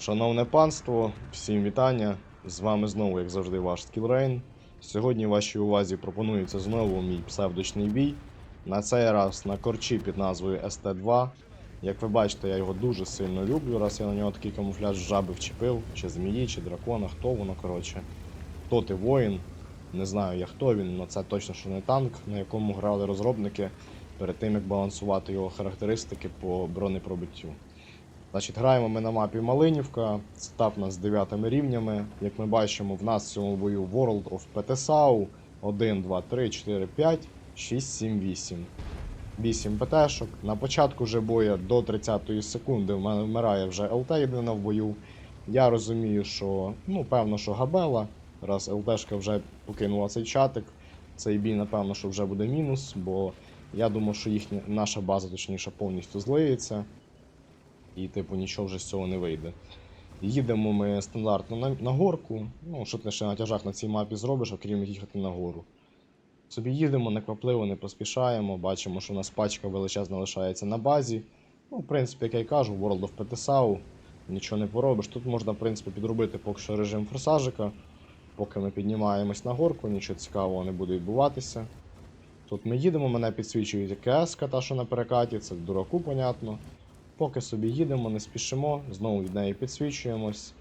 Шановне панство, всім вітання. З вами знову, як завжди, ваш Скілрейн. Сьогодні вашій увазі пропонується знову мій псевдочний бій. На цей раз на корчі під назвою ST2. Як ви бачите, я його дуже сильно люблю, раз я на нього такий камуфляж жаби вчепив, чи змії, чи дракона, хто воно, коротше. Хто ти воїн, не знаю я хто він, але це точно що не танк, на якому грали розробники перед тим, як балансувати його характеристики по бронепробиттю. Значить, граємо ми на мапі Малинівка, став нас з 9 рівнями. Як ми бачимо, в нас в цьому бою World of PTSAU 1, 2, 3, 4, 5, 6, 7, 8. 8 ПТшок. На початку вже боя до 30-ї секунди в мене вмирає вже ЛТ єдина в бою. Я розумію, що ну, певно, що габела, раз ЛТшка вже покинула цей чатик. Цей бій, напевно, що вже буде мінус, бо я думав, що їхня наша база, точніше, повністю злиється. І, типу, нічого вже з цього не вийде. Їдемо ми стандартно на, на горку. Ну, що ти ще на тяжах на цій мапі зробиш, окрім їхати на гору. Собі їдемо, неквапливо, не поспішаємо. Бачимо, що у нас пачка величезна лишається на базі. Ну, в принципі, як я й кажу, World of PTSAU, нічого не поробиш. Тут можна, в принципи, підробити поки що режим форсажика. Поки ми піднімаємось на горку, нічого цікавого не буде відбуватися. Тут ми їдемо, мене підсвічують КС, та що на перекаті, це дураку, понятно. Поки собі їдемо, не спішимо, знову від неї підсвічуємось.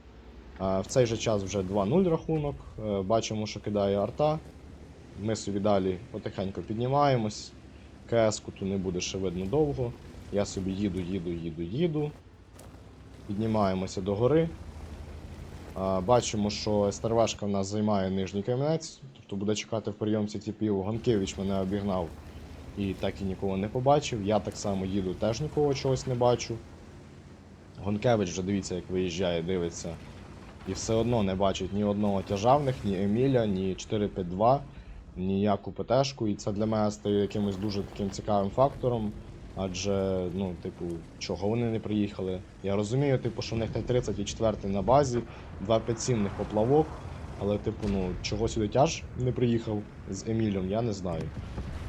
В цей же час вже 2-0 рахунок. Е, Бачимо, що кидає арта. Ми собі далі потихеньку піднімаємось. КС-ку ту не буде ще видно довго. Я собі їду, їду, їду, їду. Піднімаємося до гори. Бачимо, що стервашка в нас займає нижній камінець, тобто буде чекати в прийомці тіпів. Гонкевич мене обігнав і так і нікого не побачив. Я так само їду, теж нікого чогось не бачу. Гонкевич вже дивіться, як виїжджає, дивиться. І все одно не бачить ні одного тяжавних, ні Еміля, ні 452, ні яку ПТшку. І це для мене стає якимось дуже таким цікавим фактором. Адже, ну, типу, чого вони не приїхали. Я розумію, типу, що в них Т-30 і 4 на базі, 257 в них поплавок. Але, типу, ну, чого сюди тяж не приїхав з Емілем, я не знаю.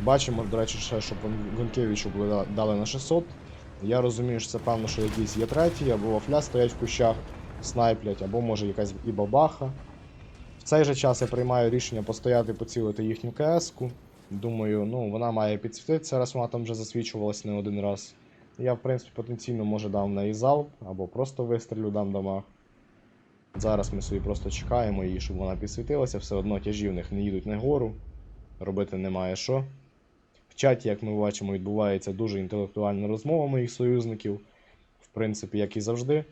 Бачимо, до речі, ще, щоб Гонкевичу дали на 600. Я розумію, що це певно, що якісь є треті, або вафля стоять в кущах, снайплять, або може якась і бабаха. В цей же час я приймаю рішення постояти, поцілити їхню КС-ку. Думаю, ну вона має підсвітитися, раз вона там вже засвічувалась не один раз. Я, в принципі, потенційно може дам в неї залп, або просто вистрілю дам дамаг. Зараз ми собі просто чекаємо її, щоб вона підсвітилася, все одно тяжі в них не їдуть на гору. Робити немає що. Чаті, як ми бачимо, відбувається дуже інтелектуальна розмова моїх союзників. В принципі, як і завжди.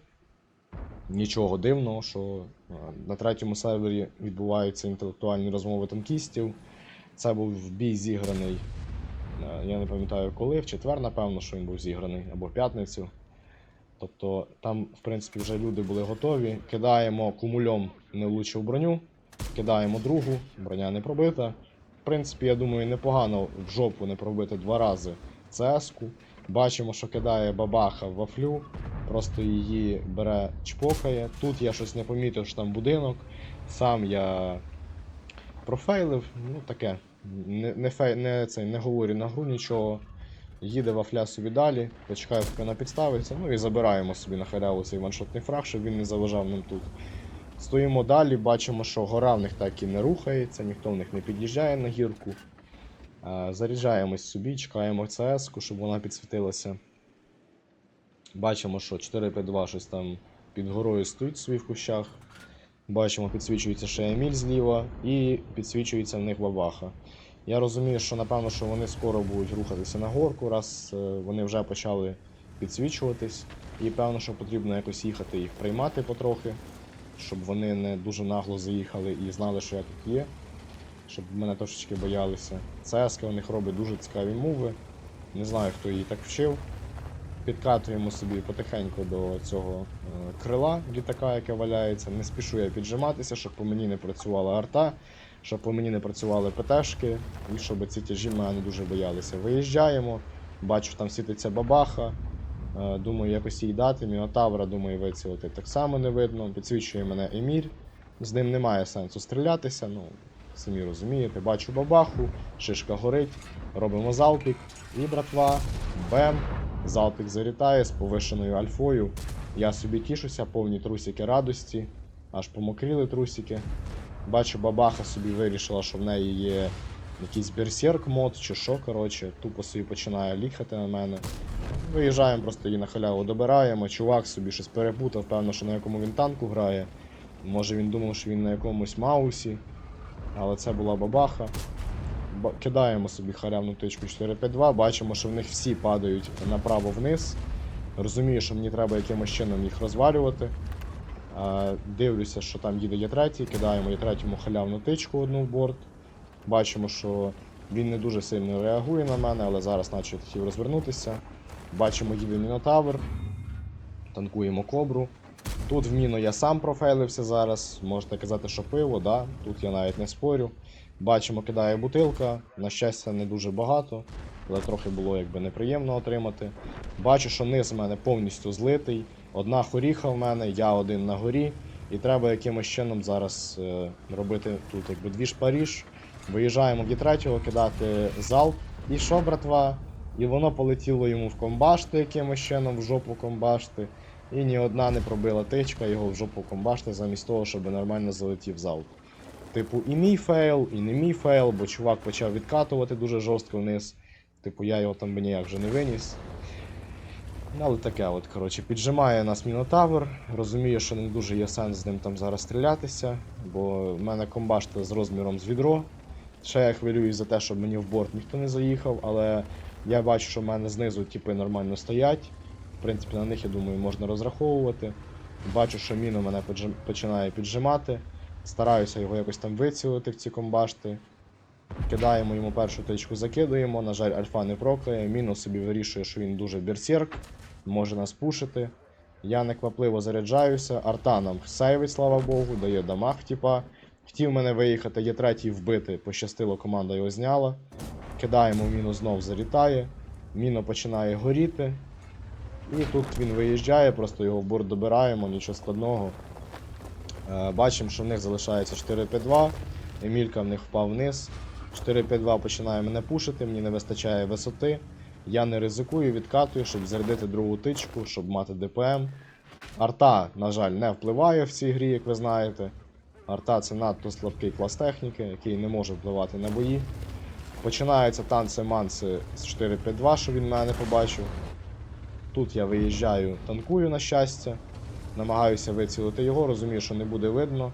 Нічого дивного, що е, на третьому сервері відбуваються інтелектуальні розмови танкістів. Це був бій зіграний. е, Я не пам'ятаю коли, в четвер, напевно, що він був зіграний, або в п'ятницю. Тобто там, в принципі, вже люди були готові. Кидаємо кумульом не влучив броню, кидаємо другу, броня не пробита. Принципі, я думаю, непогано в жопу не пробити два рази ЦС-ку. Бачимо, що кидає бабаха в вафлю, просто її бере, чпокає. Тут я щось не помітив, що там будинок. Сам я профейлив, ну таке. Не, не, фей, не, це, не говорю на гру нічого. Їде вафля собі далі, почекаю, поки вона підставиться, ну і забираємо собі на халяву цей ваншотний фраг, щоб він не заважав нам тут. Стоїмо далі, бачимо, що гора в них так і не рухається, ніхто в них не під'їжджає на гірку. Е, Заряджаємось собі, чекаємо cs щоб вона підсвітилася. Бачимо, що 4-5-2 щось там під горою стоїть в кущах. Бачимо, підсвічується ще Еміль зліва і підсвічується в них бабаха. Я розумію, що напевно, що вони скоро будуть рухатися на горку, раз е, вони вже почали підсвічуватись. І певно, що потрібно якось їхати їх приймати потрохи, щоб вони не дуже нагло заїхали і знали, що я тут є, щоб мене трошечки боялися. ЦСК у них робить дуже цікаві мови. Не знаю, хто її так вчив. Підкатуємо собі потихеньку до цього е, крила літака, яке валяється. Не спішу я піджиматися, щоб по мені не працювала арта, щоб по мені не працювали ПТшки, і щоб ці тяжі мене не дуже боялися. Виїжджаємо, бачу, там світиться бабаха. Е, Думаю, якось їй дати. Мінотавра, думаю, вицілити так само не видно. Підсвічує мене Емір. З ним немає сенсу стрілятися. Ну, самі розумієте, бачу бабаху, шишка горить, робимо залпік. І, братва, бем, залпік залітає з повишеною альфою. Я собі тішуся, повні трусики радості, аж помокріли трусики. Бачу, бабаха собі вирішила, що в неї є якийсь берсерк мод чи що, коротше, тупо собі починає ліхати на мене. Виїжджаємо, просто її на халяву добираємо. Чувак собі щось перепутав, певно, що на якому він танку грає. Може він думав, що він на якомусь маусі, але це була бабаха. Ба- Кидаємо собі халявну птичку 452, бачимо, що в них всі падають направо вниз. Розумію, що мені треба якимось чином їх розвалювати. Е, Дивлюся, що там їде Є3, кидаємо Є3 халявну тичку одну в борт. Бачимо, що він не дуже сильно реагує на мене, але зараз наче хотів розвернутися. Бачимо, їде Мінотавр. Танкуємо кобру. Тут в міну я сам профейлився зараз. Можете казати, що пиво, да? тут я навіть не спорю. Бачимо, кидає бутилка. На щастя, не дуже багато, але трохи було якби неприємно отримати. Бачу, що низ в мене повністю злитий. Одна хоріха в мене, я один на горі. І треба якимось чином зараз е, робити тут якби дві шпаріж. Виїжджаємо в Є3, кидати залп. І що, братва? І воно полетіло йому в комбашти якимось чином, в жопу комбашти. І ні одна не пробила тичка його в жопу комбашти, замість того, щоб нормально залетів залп. Типу, і мій фейл, і не мій фейл, бо чувак почав відкатувати дуже жорстко вниз. Типу, я його там би ніяк вже не виніс. Але таке, от, коротше, піджимає нас Мінотавр. Розумію, що не дуже є сенс з ним там зараз стрілятися, бо в мене комбашта з розміром з відро. Ще я хвилююсь за те, щоб мені в борт ніхто не заїхав, але я бачу, що в мене знизу типи нормально стоять. В принципі, на них, я думаю, можна розраховувати. Бачу, що міна мене поджим- починає піджимати. Стараюся його якось там вицілити в ці комбашти. Кидаємо йому першу тичку, закидуємо. На жаль, альфа не прокає. Міно собі вирішує, що він дуже берсерк, може нас пушити. Я неквапливо заряджаюся. Арта нам сейвить, слава Богу, дає дамаг, типа. Хотів мене виїхати, є третій вбити, пощастило, команда його зняла. Кидаємо міну знов залітає. Міно починає горіти. І тут він виїжджає, просто його в борт добираємо, нічого складного. Е, Бачимо, що в них залишається 4-5-2. Емілька в них впав вниз. 4-5-2 починає мене пушити, мені не вистачає висоти. Я не ризикую, відкатую, щоб зарядити другу тичку, щоб мати ДПМ. Арта, на жаль, не впливає в цій грі, як ви знаєте. Арта це надто слабкий клас техніки, який не може впливати на бої. Починаються танці-манси з 4-5-2, що він мене побачив. Тут я виїжджаю, танкую на щастя. Намагаюся вицілити його, розумію, що не буде видно.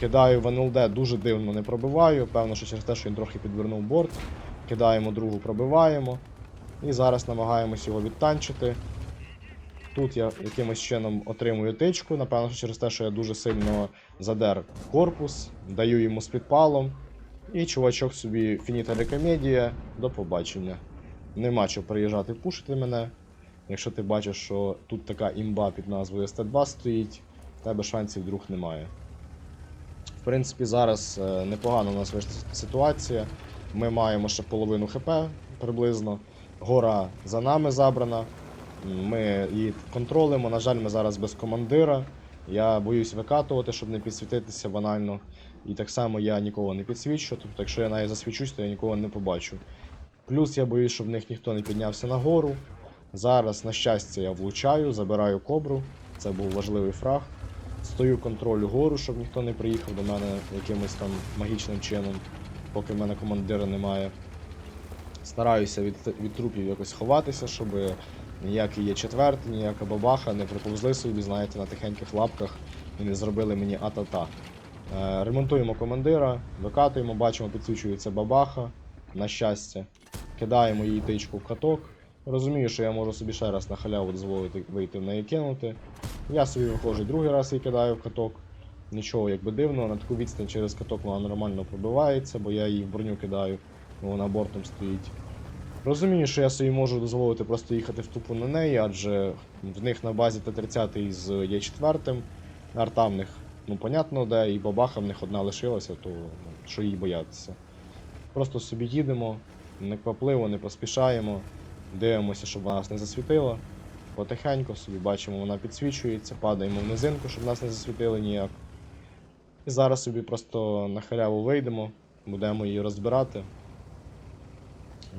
Кидаю в НЛД, дуже дивно не пробиваю. Певно, що через те, що він трохи підвернув борт. Кидаємо другу, пробиваємо. І зараз намагаємось його відтанчити. Тут я якимось чином отримую тичку. Напевно, що через те, що я дуже сильно задер корпус, даю йому з підпалом. І чувачок собі фініта рекомедія. До побачення. Нема чого приїжджати пушити мене. Якщо ти бачиш, що тут така імба під назвою ST2 стоїть, в тебе шансів друг немає. В принципі, зараз е, непогано у нас вийшла ситуація. Ми маємо ще половину ХП приблизно. Гора за нами забрана. Ми її контролимо. На жаль, ми зараз без командира. Я боюсь викатувати, щоб не підсвітитися банально. І так само я нікого не підсвічу. Тобто, якщо я навіть засвічусь, то я нікого не побачу. Плюс я боюсь, щоб в них ніхто не піднявся нагору. Зараз, на щастя, я влучаю, забираю кобру. Це був важливий фраг. Стою контролю гору, щоб ніхто не приїхав до мене якимось там магічним чином, поки в мене командира немає. Стараюся від, від трупів якось ховатися, щоб ніякий є четвертий, ніяка бабаха не приповзли собі, знаєте, на тихеньких лапках і не зробили мені а-та-та. Е, ремонтуємо командира, викатуємо, бачимо, підсвічується бабаха, на щастя. Кидаємо її тичку в каток. Розумію, що я можу собі ще раз на халяву дозволити вийти в неї кинути. Я собі виходжу другий раз і кидаю в каток. Нічого якби дивного, на таку відстань через каток вона нормально пробивається, бо я її в броню кидаю, вона бортом стоїть. Розумію, що я собі можу дозволити просто їхати в тупу на неї, адже в них на базі Т-30 з Є4, арта в них, ну понятно, де, і бабаха в них одна лишилася, то ну, що їй боятися. Просто собі їдемо, не квапливо, не поспішаємо, дивимося, щоб вона нас не засвітила. Потихеньку собі бачимо, вона підсвічується, падаємо в низинку, щоб нас не засвітили ніяк. І зараз собі просто на халяву вийдемо, будемо її розбирати.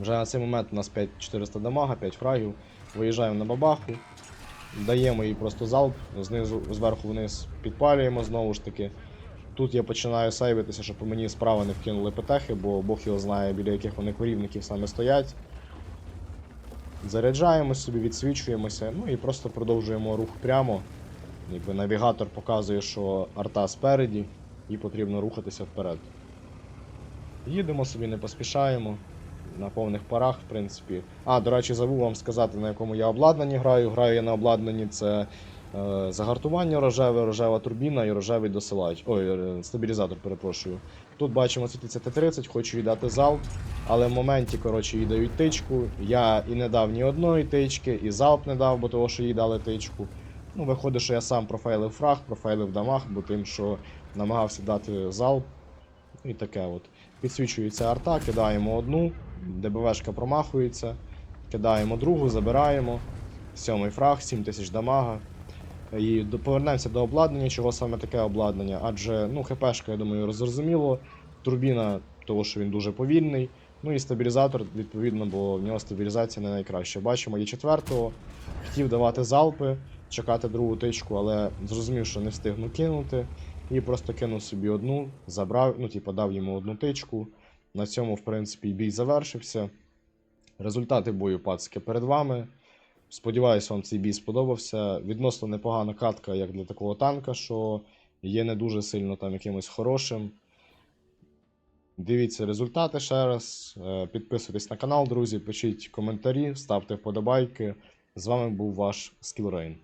Вже на цей момент у нас 5400 дамага, 5 фрагів. Виїжджаємо на бабаху. Даємо їй просто залп, знизу, зверху вниз підпалюємо знову ж таки. Тут я починаю сейвитися, щоб мені справа не вкинули петехи, бо Бог його знає, біля яких вони корівників саме стоять. Заряджаємо собі, відсвічуємося, ну і просто продовжуємо рух прямо. Якби навігатор показує, що арта спереді, і потрібно рухатися вперед. Їдемо собі, не поспішаємо. На повних парах, в принципі. А, до речі, забув вам сказати, на якому я обладнанні граю. Граю я на обладнанні це е, загартування рожеве, рожева турбіна і рожевий досилач. Ой, е, стабілізатор, перепрошую. Тут бачимо світиться Т-30, хочу їй дати залп, але в моменті, коротше, їй дають тичку. Я і не дав ні одної тички, і залп не дав, бо того, що їй дали тичку. Ну, виходить, що я сам профейлив фраг, профейлив дамаг, бо тим, що намагався дати залп. І таке от. Підсвічується арта, кидаємо одну, ДБВшка промахується, кидаємо другу, забираємо. Сьомий фраг, 7000 дамага. І повернемося до обладнання, чого саме таке обладнання, адже ну, ХПшка, я думаю, зрозуміло. Турбіна, того, що він дуже повільний. Ну і стабілізатор, відповідно, бо в нього стабілізація не найкраща. Бачимо, є четвертого. Хотів давати залпи, чекати другу тичку, але зрозумів, що не встигну кинути. І просто кинув собі одну, забрав, ну, типу, дав йому одну тичку. На цьому, в принципі, бій завершився. Результати бою пацки перед вами. Сподіваюсь, вам цей бій сподобався. Відносно непогана катка, як для такого танка, що є не дуже сильно там якимось хорошим. Дивіться результати ще раз. Е, Підписуйтесь на канал, друзі, пишіть коментарі, ставте вподобайки. З вами був ваш Skillrain.